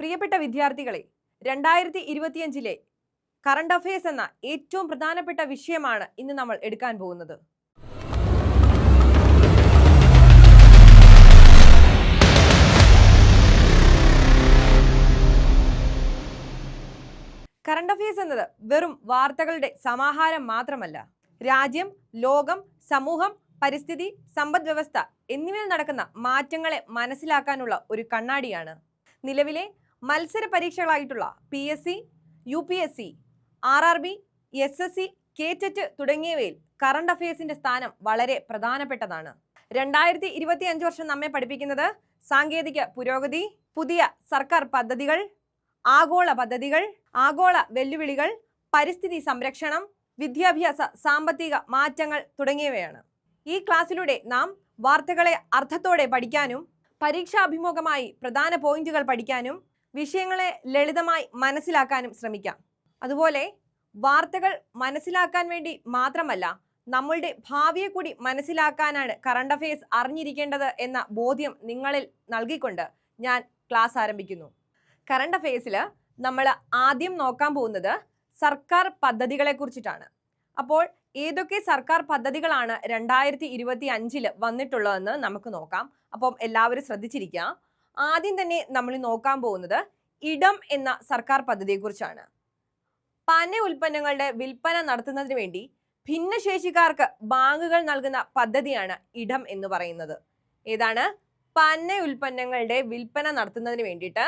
പ്രിയപ്പെട്ട വിദ്യാർത്ഥികളെ രണ്ടായിരത്തി ഇരുപത്തിയഞ്ചിലെ കറണ്ട് അഫയേഴ്സ് എന്ന ഏറ്റവും പ്രധാനപ്പെട്ട വിഷയമാണ് ഇന്ന് നമ്മൾ എടുക്കാൻ പോകുന്നത്. കറണ്ട് അഫയേഴ്സ് എന്നത് വെറും വാർത്തകളുടെ സമാഹാരം മാത്രമല്ല. രാജ്യം ലോകം സമൂഹം പരിസ്ഥിതി സമ്പദ് വ്യവസ്ഥ എന്നിവയിൽ നടക്കുന്ന മാറ്റങ്ങളെ മനസ്സിലാക്കാനുള്ള ഒരു കണ്ണാടിയാണ്. നിലവിലെ മത്സര പരീക്ഷകളായിട്ടുള്ള P S C U P S C R R B S S C കേറ്ററ്റ് തുടങ്ങിയവയിൽ കറണ്ട് അഫയേഴ്സിന്റെ സ്ഥാനം വളരെ പ്രധാനപ്പെട്ടതാണ്. രണ്ടായിരത്തി ഇരുപത്തി അഞ്ച് വർഷം നമ്മെ പഠിപ്പിക്കുന്നത് സാങ്കേതിക പുരോഗതി പുതിയ സർക്കാർ പദ്ധതികൾ ആഗോള പദ്ധതികൾ ആഗോള വെല്ലുവിളികൾ പരിസ്ഥിതി സംരക്ഷണം വിദ്യാഭ്യാസ സാമ്പത്തിക മാറ്റങ്ങൾ തുടങ്ങിയവയാണ്. ഈ ക്ലാസ്സിലൂടെ നാം വാർത്തകളെ അർത്ഥത്തോടെ പഠിക്കാനും പരീക്ഷാഭിമുഖമായി പ്രധാന പോയിന്റുകൾ പഠിക്കാനും വിഷയങ്ങളെ ലളിതമായി മനസ്സിലാക്കാനും ശ്രമിക്കാം. അതുപോലെ വാർത്തകൾ മനസ്സിലാക്കാൻ വേണ്ടി മാത്രമല്ല നമ്മളുടെ ഭാവിയെ കൂടി മനസ്സിലാക്കാനാണ് കറണ്ട് അഫയേഴ്സ് അറിഞ്ഞിരിക്കേണ്ടത് എന്ന ബോധ്യം നിങ്ങളിൽ നൽകിക്കൊണ്ട് ഞാൻ ക്ലാസ് ആരംഭിക്കുന്നു. കറണ്ട് അഫയേഴ്സിൽ നമ്മൾ ആദ്യം നോക്കാൻ പോകുന്നത് സർക്കാർ പദ്ധതികളെ കുറിച്ചിട്ടാണ്. അപ്പോൾ ഏതൊക്കെ സർക്കാർ പദ്ധതികളാണ് രണ്ടായിരത്തി ഇരുപത്തി അഞ്ചിൽ വന്നിട്ടുള്ളതെന്ന് നമുക്ക് നോക്കാം. അപ്പം എല്ലാവരും ശ്രദ്ധിച്ചിരിക്കുക. ആദ്യം തന്നെ നമ്മൾ നോക്കാൻ പോകുന്നത് ഇടം എന്ന സർക്കാർ പദ്ധതിയെക്കുറിച്ചാണ്. പന ഉൽപ്പന്നങ്ങളുടെ വിൽപ്പന നടത്തുന്നതിന് വേണ്ടി ഭിന്നശേഷിക്കാർക്ക് ബാങ്കുകൾ നൽകുന്ന പദ്ധതിയാണ് ഇടം എന്ന് പറയുന്നത്. ഏതാണ്? പന ഉൽപ്പന്നങ്ങളുടെ വിൽപ്പന നടത്തുന്നതിന് വേണ്ടിയിട്ട്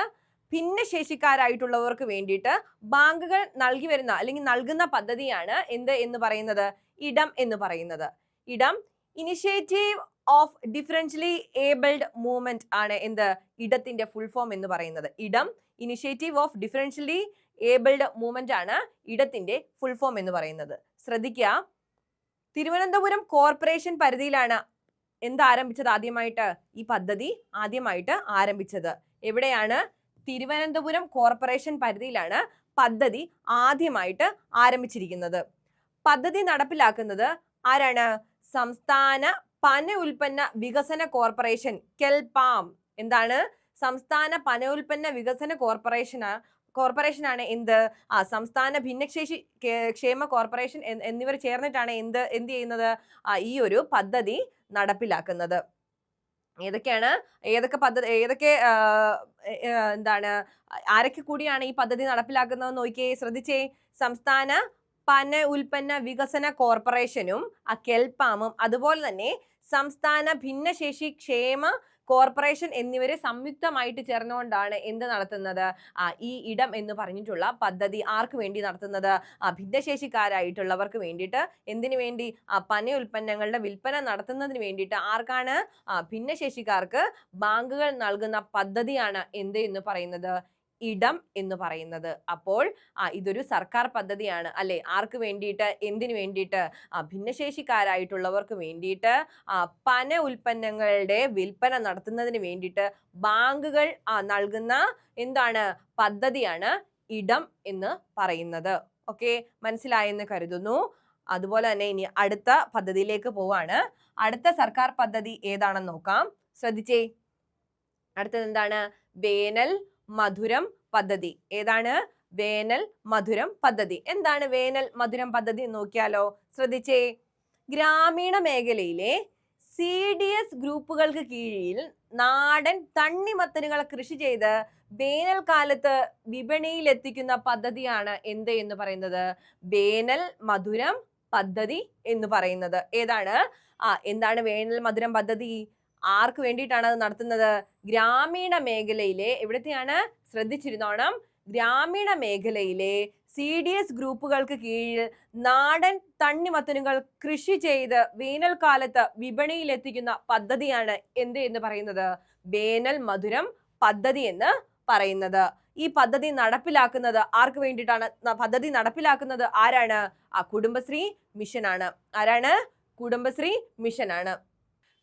ഭിന്നശേഷിക്കാരായിട്ടുള്ളവർക്ക് വേണ്ടിയിട്ട് ബാങ്കുകൾ നൽകി വരുന്ന അല്ലെങ്കിൽ നൽകുന്ന പദ്ധതിയാണ് എന്ത് എന്ന് പറയുന്നത്? ഇടം എന്ന് പറയുന്നത്. IDAM initiative of differentially abled movement ആണ് എന്ത്? ഇടത്തിന്റെ ഫുൾ ഫോം എന്ന് പറയുന്നത്. IDAM initiative of differentially abled movement ആണ് ഇടത്തിന്റെ ഫുൾ ഫോം എന്ന് പറയുന്നത്. ശ്രദ്ധിക്കുക തിരുവനന്തപുരം കോർപ്പറേഷൻ പരിധിയിലാണ് എന്ത് ആരംഭിച്ചത് ആദ്യമായിട്ട്? ഈ പദ്ധതി ആദ്യമായിട്ട് ആരംഭിച്ചത്. എവിടെയാണ്? തിരുവനന്തപുരം കോർപ്പറേഷൻ പരിധിയിലാണ് പദ്ധതി ആദ്യമായിട്ട് ആരംഭിച്ചിരിക്കുന്നത്. പദ്ധതി നടപ്പിലാക്കുന്നത് ആരാണ്? സംസ്ഥാന പന ഉൽപ്പന്ന വികസന കോർപ്പറേഷൻ കെൽപാം. എന്താണ്? സംസ്ഥാന പന ഉൽപ്പന്ന വികസന കോർപ്പറേഷൻ കോർപ്പറേഷനാണ് എന്ത്? ആ സംസ്ഥാന ഭിന്നശേഷി ക്ഷേമ കോർപ്പറേഷൻ എന്നിവർ ചേർന്നിട്ടാണ് എന്ത് എന്ത് ചെയ്യുന്നത്? ഈ ഒരു പദ്ധതി നടപ്പിലാക്കുന്നത്. ഏതൊക്കെയാണ്? ഏതൊക്കെ പദ്ധതി ഏതൊക്കെ എന്താണ്? ആരൊക്കെ കൂടിയാണ് ഈ പദ്ധതി നടപ്പിലാക്കുന്നത് നോക്കിയേ ശ്രദ്ധിച്ചേ. സംസ്ഥാന പന ഉൽപ്പന്ന വികസന കോർപ്പറേഷനും ആ കെൽപാമും അതുപോലെ തന്നെ സംസ്ഥാന ഭിന്നശേഷി ക്ഷേമ കോർപ്പറേഷൻ എന്നിവരെ സംയുക്തമായിട്ട് ചേർന്നുകൊണ്ടാണ് എന്ത് നടത്തുന്നത്? ഈ ഇടം എന്ന് പറഞ്ഞിട്ടുള്ള പദ്ധതി ആർക്ക് വേണ്ടി നടത്തുന്നത്? ഭിന്നശേഷിക്കാരായിട്ടുള്ളവർക്ക് വേണ്ടിയിട്ട് എന്തിനു വേണ്ടി? പന ഉൽപ്പന്നങ്ങളുടെ വിൽപ്പന നടത്തുന്നതിന് വേണ്ടിയിട്ട് ആർക്കാണ്? ഭിന്നശേഷിക്കാർക്ക് ബാങ്കുകൾ നൽകുന്ന പദ്ധതിയാണ് എന്ത് എന്ന് പറയുന്നത്? ഇടം എന്ന് പറയുന്നത്. അപ്പോൾ ഇതൊരു സർക്കാർ പദ്ധതിയാണ്. അല്ലെ? ആർക്ക് വേണ്ടിയിട്ട്? എന്തിനു വേണ്ടിയിട്ട്? ഭിന്നശേഷിക്കാരായിട്ടുള്ളവർക്ക് വേണ്ടിയിട്ട് പന ഉൽപ്പന്നങ്ങളുടെ വിൽപ്പന നടത്തുന്നതിന് വേണ്ടിയിട്ട് ബാങ്കുകൾ നൽകുന്ന എന്താണ്? പദ്ധതിയാണ് ഇടം എന്ന് പറയുന്നത്. ഓക്കെ? മനസ്സിലായെന്ന് കരുതുന്നു. അതുപോലെ തന്നെ ഇനി അടുത്ത പദ്ധതിയിലേക്ക് പോവാണ്. അടുത്ത സർക്കാർ പദ്ധതി ഏതാണെന്ന് നോക്കാം. ശ്രദ്ധിച്ചേ. അടുത്തത് എന്താണ്? വേനൽ മധുരം പദ്ധതി. ഏതാണ്? വേനൽ മധുരം പദ്ധതി. എന്താണ് വേനൽ മധുരം പദ്ധതി നോക്കിയാലോ? ശ്രദ്ധിച്ചേ. ഗ്രാമീണ മേഖലയിലെ സി ഡി എസ് ഗ്രൂപ്പുകൾക്ക് കീഴിൽ നാടൻ തണ്ണിമത്തനുകൾ കൃഷി ചെയ്ത് വേനൽക്കാലത്ത് വിപണിയിൽ എത്തിക്കുന്ന പദ്ധതിയാണ് എന്ത് എന്ന് പറയുന്നത്? വേനൽ മധുരം പദ്ധതി എന്ന് പറയുന്നത്. ഏതാണ്? ആ എന്താണ് വേനൽ മധുരം പദ്ധതി? ആർക്ക് വേണ്ടിയിട്ടാണ് അത് നടത്തുന്നത്? ഗ്രാമീണ മേഖലയിലെ എവിടത്തെയാണ് ശ്രദ്ധിച്ചിരുന്നോണം? ഗ്രാമീണ മേഖലയിലെ സി ഡി എസ് ഗ്രൂപ്പുകൾക്ക് കീഴിൽ നാടൻ തണ്ണിമത്തനുകൾ കൃഷി ചെയ്ത് വേനൽക്കാലത്ത് വിപണിയിൽ എത്തിക്കുന്ന പദ്ധതിയാണ് എന്ത് എന്ന് പറയുന്നത്? വേനൽ മധുരം പദ്ധതി എന്ന് പറയുന്നത്. ഈ പദ്ധതി നടപ്പിലാക്കുന്നത് ആർക്ക് വേണ്ടിയിട്ടാണ്? പദ്ധതി നടപ്പിലാക്കുന്നത് ആരാണ്? ആ കുടുംബശ്രീ മിഷനാണ്. ആരാണ്? കുടുംബശ്രീ മിഷനാണ്.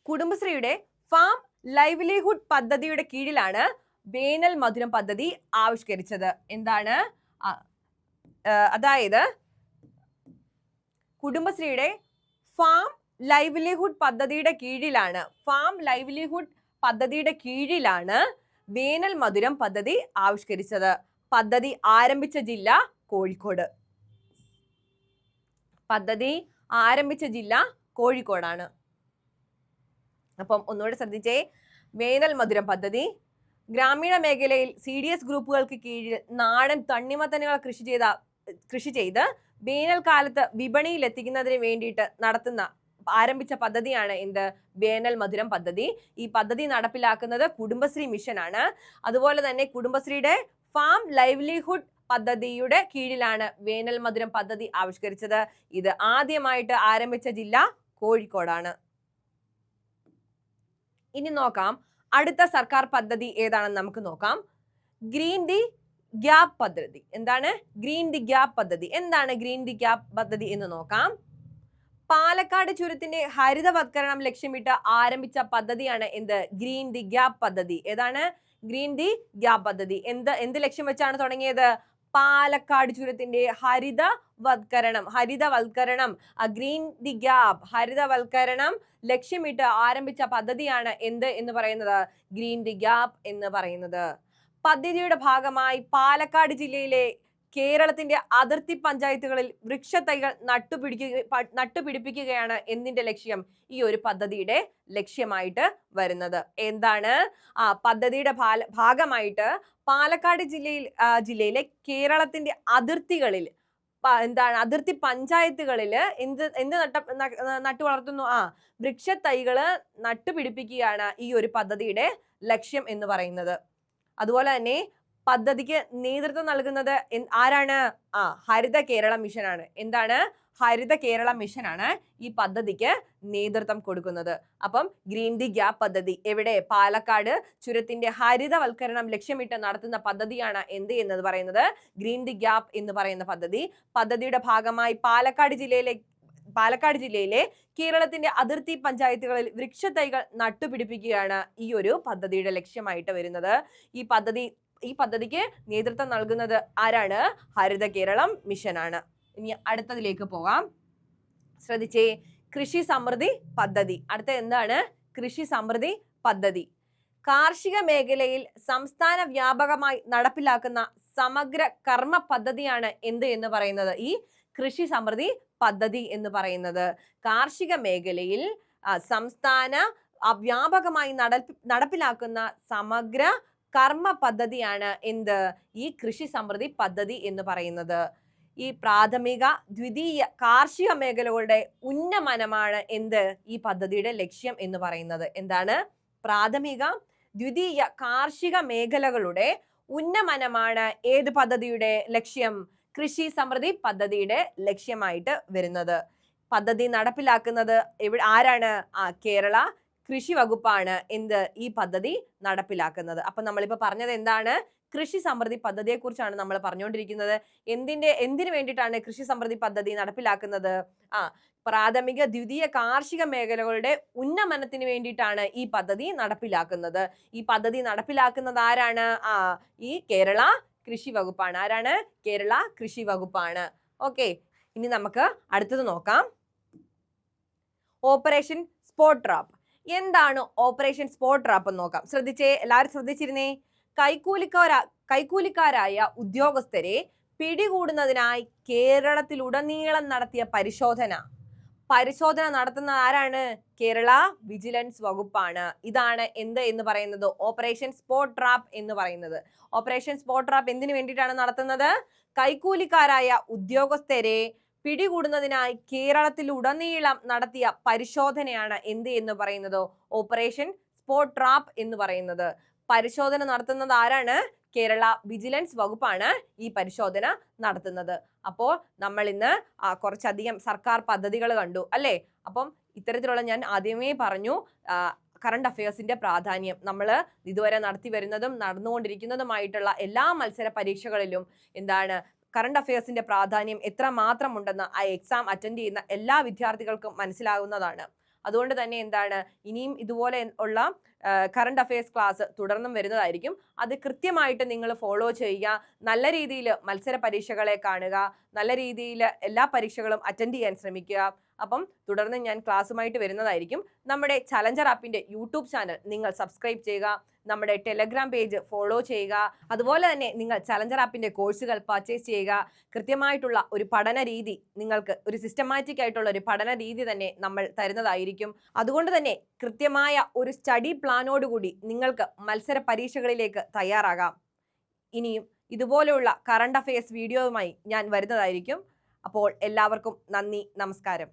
കുടുംബശ്രീയുടെ ഫാം ലൈവ്ലിഹുഡ് പദ്ധതിയുടെ കീഴിലാണ് വേനൽ മധുരം പദ്ധതി ആവിഷ്കരിച്ചത്. എന്താണ്? അതായത് കുടുംബശ്രീയുടെ ഫാം ലൈവ്ലിഹുഡ് പദ്ധതിയുടെ കീഴിലാണ്. ഫാം ലൈവ്ലിഹുഡ് പദ്ധതിയുടെ കീഴിലാണ് വേനൽ മധുരം പദ്ധതി ആവിഷ്കരിച്ചത്. പദ്ധതി ആരംഭിച്ച ജില്ല കോഴിക്കോട്. പദ്ധതി ആരംഭിച്ച ജില്ല കോഴിക്കോടാണ്. അപ്പം ഒന്നുകൂടെ ശ്രദ്ധിച്ചേ. വേനൽ മധുരം പദ്ധതി. ഗ്രാമീണ മേഖലയിൽ സി ഡി എസ് ഗ്രൂപ്പുകൾക്ക് കീഴിൽ നാടൻ തണ്ണിമത്തനുകൾ കൃഷി ചെയ്ത കൃഷി ചെയ്ത് വേനൽക്കാലത്ത് വിപണിയിൽ എത്തിക്കുന്നതിന് വേണ്ടിയിട്ട് നടത്തുന്ന ആരംഭിച്ച പദ്ധതിയാണ് എന്ത്? വേനൽ മധുരം പദ്ധതി. ഈ പദ്ധതി നടപ്പിലാക്കുന്നത് കുടുംബശ്രീ മിഷനാണ്. അതുപോലെ തന്നെ കുടുംബശ്രീയുടെ ഫാം ലൈവ്ലിഹുഡ് പദ്ധതിയുടെ കീഴിലാണ് വേനൽ മധുരം പദ്ധതി ആവിഷ്കരിച്ചത്. ഇത് ആദ്യമായിട്ട് ആരംഭിച്ച ജില്ല കോഴിക്കോടാണ്. ഇനി നോക്കാം. അടുത്ത സർക്കാർ പദ്ധതി ഏതാണെന്ന് നമുക്ക് നോക്കാം. ഗ്രീൻ ദി ഗ്യാപ് പദ്ധതി. എന്താണ്? ഗ്രീൻ ദി ഗ്യാപ് പദ്ധതി. എന്താണ് ഗ്രീൻ ദി ഗ്യാപ് പദ്ധതി എന്ന് നോക്കാം. പാലക്കാട് ചുരത്തിന്റെ ഹരിതവത്കരണം ലക്ഷ്യമിട്ട് ആരംഭിച്ച പദ്ധതിയാണ് എന്ത്? ഗ്രീൻ ദി ഗ്യാപ് പദ്ധതി. ഏതാണ്? ഗ്രീൻ ദി ഗ്യാപ് പദ്ധതി. എന്ത് എന്ത് ലക്ഷ്യം വെച്ചാണ് തുടങ്ങിയത്? പാലക്കാട് ചുരത്തിന്റെ ഹരിതവത്കരണം ഹരിതവൽക്കരണം ഗ്രീൻ ദി ഗ്യാപ് ഹരിതവൽക്കരണം ലക്ഷ്യമിട്ട് ആരംഭിച്ച പദ്ധതിയാണ് എന്ത് എന്ന് പറയുന്നത്? ഗ്രീൻ ദി ഗ്യാപ് എന്ന് പറയുന്നത്. പദ്ധതിയുടെ ഭാഗമായി പാലക്കാട് ജില്ലയിലെ കേരളത്തിന്റെ അതിർത്തി പഞ്ചായത്തുകളിൽ വൃക്ഷത്തൈകൾ നട്ടുപിടിക്കുക നട്ടുപിടിപ്പിക്കുകയാണ് എന്തിന്റെ ലക്ഷ്യം? ഈ ഒരു പദ്ധതിയുടെ ലക്ഷ്യമായിട്ട് വരുന്നത്. എന്താണ്? ആ പദ്ധതിയുടെ ഭാഗമായിട്ട് പാലക്കാട് ജില്ലയിൽ ജില്ലയിലെ കേരളത്തിന്റെ അതിർത്തികളിൽ എന്താണ് അതിർത്തി പഞ്ചായത്തുകളിൽ എന്ത് എന്ത് നട്ട നട്ടു വളർത്തുന്നു? ആ വൃക്ഷത്തൈകൾ നട്ടുപിടിപ്പിക്കുകയാണ് ഈ ഒരു പദ്ധതിയുടെ ലക്ഷ്യം എന്ന് പറയുന്നത്. അതുപോലെ തന്നെ പദ്ധതിക്ക് നേതൃത്വം നൽകുന്നത് ആരാണ്? ആ ഹരിത കേരള മിഷനാണ്. എന്താണ്? ഹരിത കേരള മിഷനാണ് ഈ പദ്ധതിക്ക് നേതൃത്വം കൊടുക്കുന്നത്. അപ്പം ഗ്രീൻ ദി ഗ്യാപ്പ് പദ്ധതി എവിടെ? പാലക്കാട് ചുരത്തിന്റെ ഹരിതവൽക്കരണം ലക്ഷ്യമിട്ട് നടത്തുന്ന പദ്ധതിയാണ് എന്ത് എന്നത് പറയുന്നത്? ഗ്രീൻ ദി ഗ്യാപ്പ് എന്ന് പറയുന്ന പദ്ധതി. പദ്ധതിയുടെ ഭാഗമായി പാലക്കാട് ജില്ലയിലെ പാലക്കാട് ജില്ലയിലെ കേരളത്തിന്റെ അതിർത്തി പഞ്ചായത്തുകളിൽ വൃക്ഷത്തൈകൾ നട്ടുപിടിപ്പിക്കുകയാണ് ഈ ഒരു പദ്ധതിയുടെ ലക്ഷ്യമായിട്ട് വരുന്നത്. ഈ പദ്ധതി ഈ പദ്ധതിക്ക് നേതൃത്വം നൽകുന്നത് ആരാണ്? ഹരിത കേരളം മിഷനാണ് ഇനി അടുത്തതിലേക്ക് പോകാം. ശ്രദ്ധിച്ചേ കൃഷി സമൃദ്ധി പദ്ധതി. അടുത്ത എന്താണ്? കൃഷി സമൃദ്ധി പദ്ധതി. കാർഷിക മേഖലയിൽ സംസ്ഥാന വ്യാപകമായി നടപ്പിലാക്കുന്ന സമഗ്ര കർമ്മ പദ്ധതിയാണ് എന്ത് എന്ന് പറയുന്നത്? ഈ കൃഷി സമൃദ്ധി പദ്ധതി എന്ന് പറയുന്നത്. കാർഷിക മേഖലയിൽ സംസ്ഥാന വ്യാപകമായി നടപ്പിലാക്കുന്ന സമഗ്ര കർമ്മ പദ്ധതിയാണ് എന്ത്? ഈ കൃഷി സമൃദ്ധി പദ്ധതി എന്ന് പറയുന്നത്. ഈ പ്രാഥമിക ദ്വിതീയ കാർഷിക മേഖലകളുടെ ഉന്നമനമാണ് എന്ത്? ഈ പദ്ധതിയുടെ ലക്ഷ്യം എന്ന് പറയുന്നത്. എന്താണ്? പ്രാഥമിക ദ്വിതീയ കാർഷിക മേഖലകളുടെ ഉന്നമനമാണ് ഏത് പദ്ധതിയുടെ ലക്ഷ്യം? കൃഷി സമൃദ്ധി പദ്ധതിയുടെ ലക്ഷ്യമായിട്ട് വരുന്നത്. പദ്ധതി നടപ്പിലാക്കുന്നത് എവിടെ ആരാണ്? കേരള കൃഷി വകുപ്പാണ് എന്ത് ഈ പദ്ധതി നടപ്പിലാക്കുന്നത്. അപ്പൊ നമ്മളിപ്പോ പറഞ്ഞത് എന്താണ്? കൃഷി സമൃദ്ധി പദ്ധതിയെ കുറിച്ചാണ് നമ്മൾ പറഞ്ഞുകൊണ്ടിരിക്കുന്നത് എന്തിന്റെ എന്തിനു വേണ്ടിയിട്ടാണ് കൃഷി സമൃദ്ധി പദ്ധതി നടപ്പിലാക്കുന്നത്? ആ പ്രാഥമിക ദ്വിതീയ കാർഷിക മേഖലകളുടെ ഉന്നമനത്തിന് വേണ്ടിയിട്ടാണ് ഈ പദ്ധതി നടപ്പിലാക്കുന്നത്. ഈ പദ്ധതി നടപ്പിലാക്കുന്നത് ആരാണ്? ആ ഈ കേരള കൃഷി വകുപ്പാണ്. ആരാണ്? കേരള കൃഷി വകുപ്പാണ്. ഓക്കെ ഇനി നമുക്ക് അടുത്തത് നോക്കാം. ഓപ്പറേഷൻ സ്പോട്ട് ട്രാപ്പ് എന്താണ് ഓപ്പറേഷൻ സ്പോട്ട് ട്രാപ്പ് എന്ന് നോക്കാം. ശ്രദ്ധിച്ചേ? എല്ലാവരും ശ്രദ്ധിച്ചിരുന്നേ? കൈക്കൂലിക്കാരാ കൈക്കൂലിക്കാരായ ഉദ്യോഗസ്ഥരെ പിടികൂടുന്നതിനായി കേരളത്തിലുടനീളം നടത്തിയ പരിശോധന. പരിശോധന നടത്തുന്ന ആരാണ്? കേരള വിജിലൻസ് വകുപ്പാണ്. ഇതാണ് എന്ത് എന്ന് പറയുന്നത്? ഓപ്പറേഷൻ സ്പോട്ട് ട്രാപ്പ് എന്ന് പറയുന്നത്. ഓപ്പറേഷൻ സ്പോട്ട് ട്രാപ്പ് എന്തിനു വേണ്ടിയിട്ടാണ് നടത്തുന്നത്? കൈക്കൂലിക്കാരായ ഉദ്യോഗസ്ഥരെ പിടികൂടുന്നതിനായി കേരളത്തിലുടനീളം നടത്തിയ പരിശോധനയാണ് എന്ത് എന്ന് പറയുന്നത്? ഓപ്പറേഷൻ സ്പോട്ട് ട്രാപ്പ് എന്ന് പറയുന്നത്. പരിശോധന നടത്തുന്നത് ആരാണ്? കേരള വിജിലൻസ് വകുപ്പാണ് ഈ പരിശോധന നടത്തുന്നത്. അപ്പോൾ നമ്മൾ ഇന്ന് കുറച്ചധികം സർക്കാർ പദ്ധതികൾ കണ്ടു അല്ലേ? അപ്പം ഇത്തരത്തിലുള്ള ഞാൻ ആദ്യമേ പറഞ്ഞു കറണ്ട് അഫയേഴ്സിന്റെ പ്രാധാന്യം. നമ്മൾ ഇതുവരെ നടത്തി വരുന്നതും നടന്നുകൊണ്ടിരിക്കുന്നതുമായിട്ടുള്ള എല്ലാ മത്സര പരീക്ഷകളിലും എന്താണ് കറണ്ട് അഫയേഴ്സിന്റെ പ്രാധാന്യം എത്ര മാത്രം ഉണ്ടെന്ന് ആ എക്സാം അറ്റൻഡ് ചെയ്യുന്ന എല്ലാ വിദ്യാർത്ഥികൾക്കും മനസ്സിലാകുന്നതാണ്. അതുകൊണ്ട് തന്നെ എന്താണ്? ഇനിയും ഇതുപോലെ ഉള്ള കറണ്ട് അഫയേഴ്സ് ക്ലാസ് തുടർന്നും വരുന്നതായിരിക്കും. അത് കൃത്യമായിട്ട് നിങ്ങൾ ഫോളോ ചെയ്യുക. നല്ല രീതിയിൽ മത്സര പരീക്ഷകളെ കാണുക. നല്ല രീതിയിൽ എല്ലാ പരീക്ഷകളും അറ്റൻഡ് ചെയ്യാൻ ശ്രമിക്കുക. അപ്പം തുടർന്ന് ഞാൻ ക്ലാസ്സുമായിട്ട് വരുന്നതായിരിക്കും. നമ്മുടെ ചലഞ്ചർ ആപ്പിന്റെ യൂട്യൂബ് ചാനൽ നിങ്ങൾ സബ്സ്ക്രൈബ് ചെയ്യുക. നമ്മുടെ ടെലഗ്രാം പേജ് ഫോളോ ചെയ്യുക. അതുപോലെ തന്നെ നിങ്ങൾ ചലഞ്ചർ ആപ്പിന്റെ കോഴ്സുകൾ പർച്ചേസ് ചെയ്യുക. കൃത്യമായിട്ടുള്ള ഒരു പഠന രീതി നിങ്ങൾക്ക് ഒരു സിസ്റ്റമാറ്റിക് ആയിട്ടുള്ള ഒരു പഠന രീതി തന്നെ നമ്മൾ തരുന്നതായിരിക്കും. അതുകൊണ്ട് തന്നെ കൃത്യമായ ഒരു സ്റ്റഡി പ്ലാനോടുകൂടി നിങ്ങൾക്ക് മത്സര പരീക്ഷകളിലേക്ക് തയ്യാറാകാം. ഇനിയും ഇതുപോലെയുള്ള കറണ്ട് അഫയേഴ്സ് വീഡിയോയുമായി ഞാൻ വരുന്നതായിരിക്കും. അപ്പോൾ എല്ലാവർക്കും നന്ദി നമസ്കാരം.